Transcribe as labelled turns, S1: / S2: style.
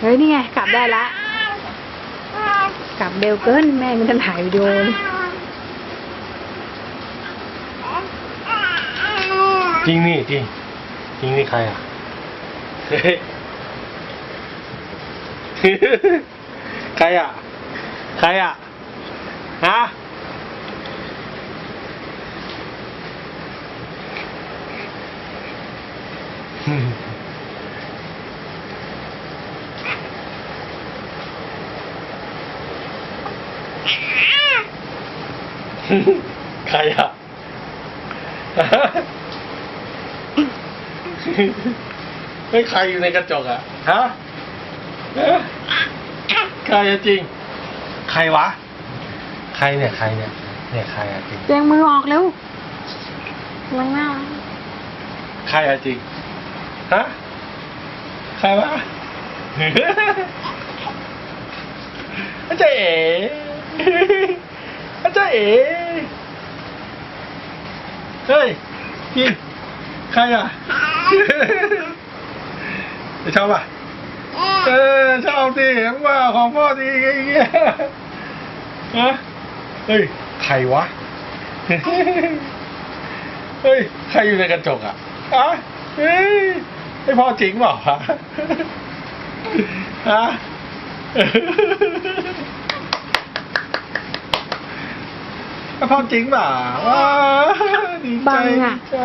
S1: เฮ้ย นี่ไง กลับได้ละ กลับเร็วเกิน แม่มันจะถ่ายวิดีโอ
S2: จริงนี่จริงจริงนี่ใครอะเฮ้ยใครอะ ใครอะ ฮะ ใครอะเฮ้ยใครอยู่ในกระจกอะฮะเอ๊ะใครอะจริง ใครวะ ใครเนี่ย ใครเนี่ย เนี่ยใครอะจริง
S1: เจียงมือออกเร็วลังหน้า
S2: ใครอะจริง ฮะ ใครวะ อาจารย์เอ๋ อาจารย์เอ๋เฮ้ยจริงใครอะชอบป่ะเออชอบสิเห็นว่าของพ่อดีไงเงี้ยฮะเฮ้ยใครวะเฮ้ยใครอยู่ในกระจกอะอะเฮ้ยไอพ่อจริงเปล่าฮะฮะ ไอพ่อจริงเปล่าว้าดีใจ
S1: บังอะ
S2: ดีใจ